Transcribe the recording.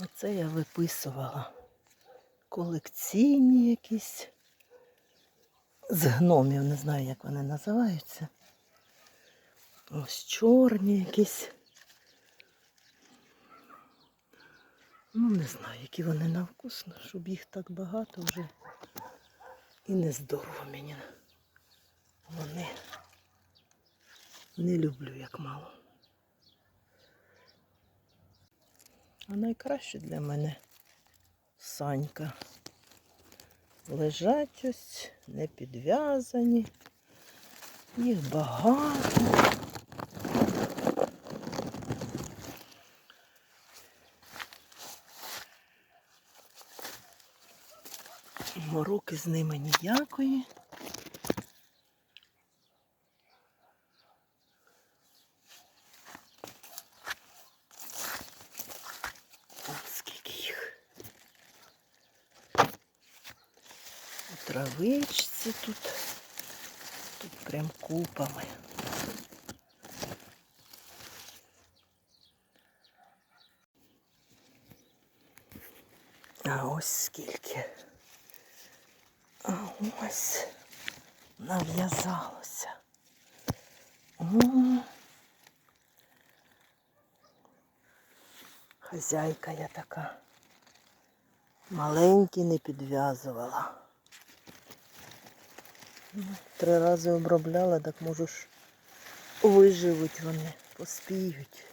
Оце я виписувала колекційні якісь з гномів, не знаю, як вони називаються. Ось чорні якісь. Ну, не знаю, які вони на вкус, ну, щоб їх так багато вже і не здорово мені. Вони не люблю як мало. А найкраще для мене санька. Лежать ось, не підв'язані. Їх багато. Мороки з ними ніякої. От скільки їх. У тут. Тут прям купами. А ось скільки. А ось нав'язалося. Хазяйка я така. Маленькі не підв'язувала. Три рази обробляла, так можеш виживуть вони, поспіють.